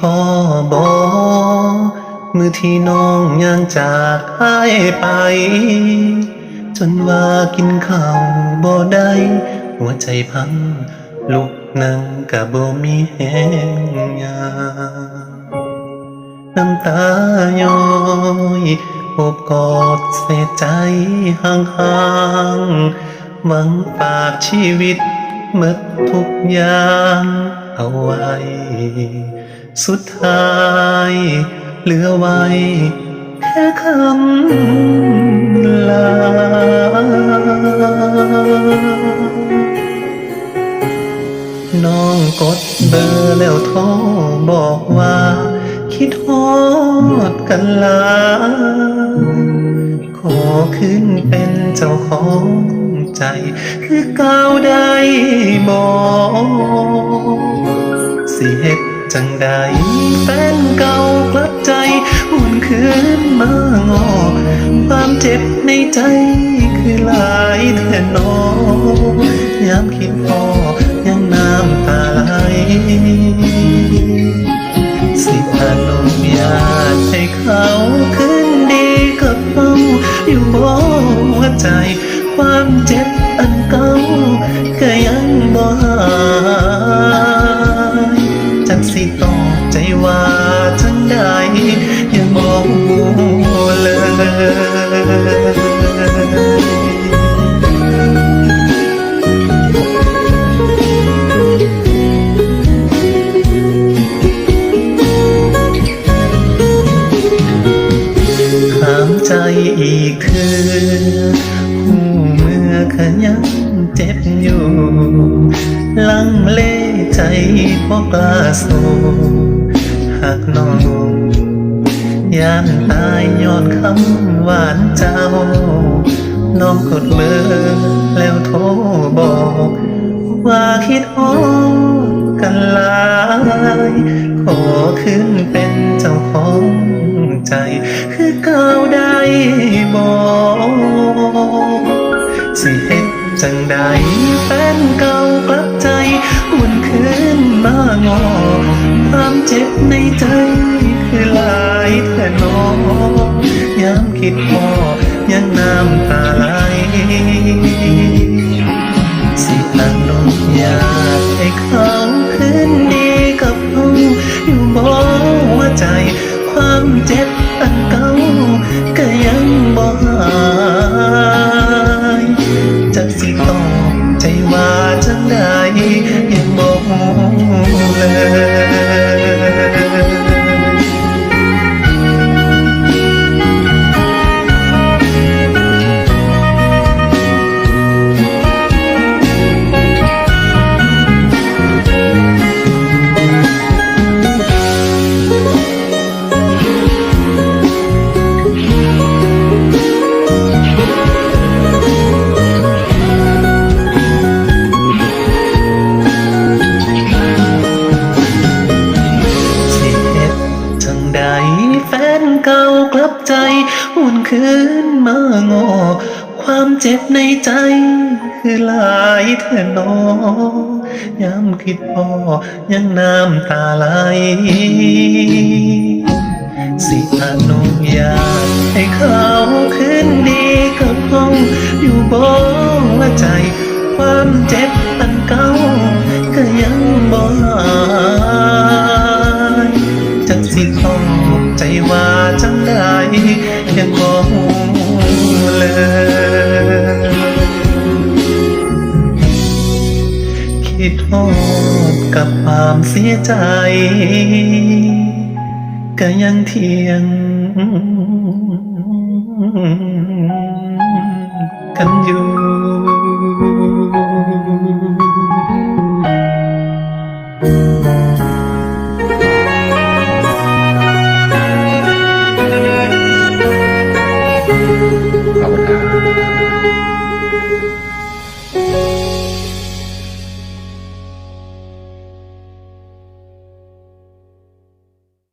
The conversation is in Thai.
พ่อบอมือที่น้องย่างจากหายไป จนว่ากินข้าวบ่ได้หัวใจพังลุกนั่งกะบ่มีแหงยาน้ำตาย้อยอบกอดเสียใจห่างๆหวังฝากชีวิตมดทุกอย่างเอาไว้ สุดท้ายเหลือไว้แค่คำลาน้องกดเบอร์แล้วโทรบอกว่า คิดฮอดกันลายขอขึ้นเป็นเจ้าของใจ คือก้าวได้บอกสิเฮ็ด จังใดแฟนเก่ากลับใจหุ่นคืนมางอความเจ็บในใจคือหลายแท่นอยามคิดพอยังน้ำตาไหลสิอนุญาตให้เขาคืนดีกับเราอยู่บ่หัวใจ ความเจ็บอันเก่าก็ยังบ่หาย คือหูเมื่อขยังเจ็บอยู่ลังเลใจพอกล้าสู้หักน้องยานตายยอนคำหวานเจ้า น้องกดเบอร์แล้วโทรบอก ว่าคิดฮอด กันหลาย ขอขึ้นเป็นเจ้าของใจ คือก้าวได้บอกสิเฮ็ดจังใดแฟนเก่ากลับใจหุ่นคืนมางอความเจ็บในใจคือลายแท่นอยามคิดพอยังน้ำตาไหลสิอนุญาตให้เขา เก่ากลับใจหุ่นคืนมางอความเจ็บในใจคือหลายเท่านอยามคิดพ่อยังน้ำตาไหลสิอนุญาตให้เขาคืนดีกับเราอยู่บ่หัวใจ ความเจ็บ ทอดกับความเสียใจ ก็ยังเทียงกันอยู่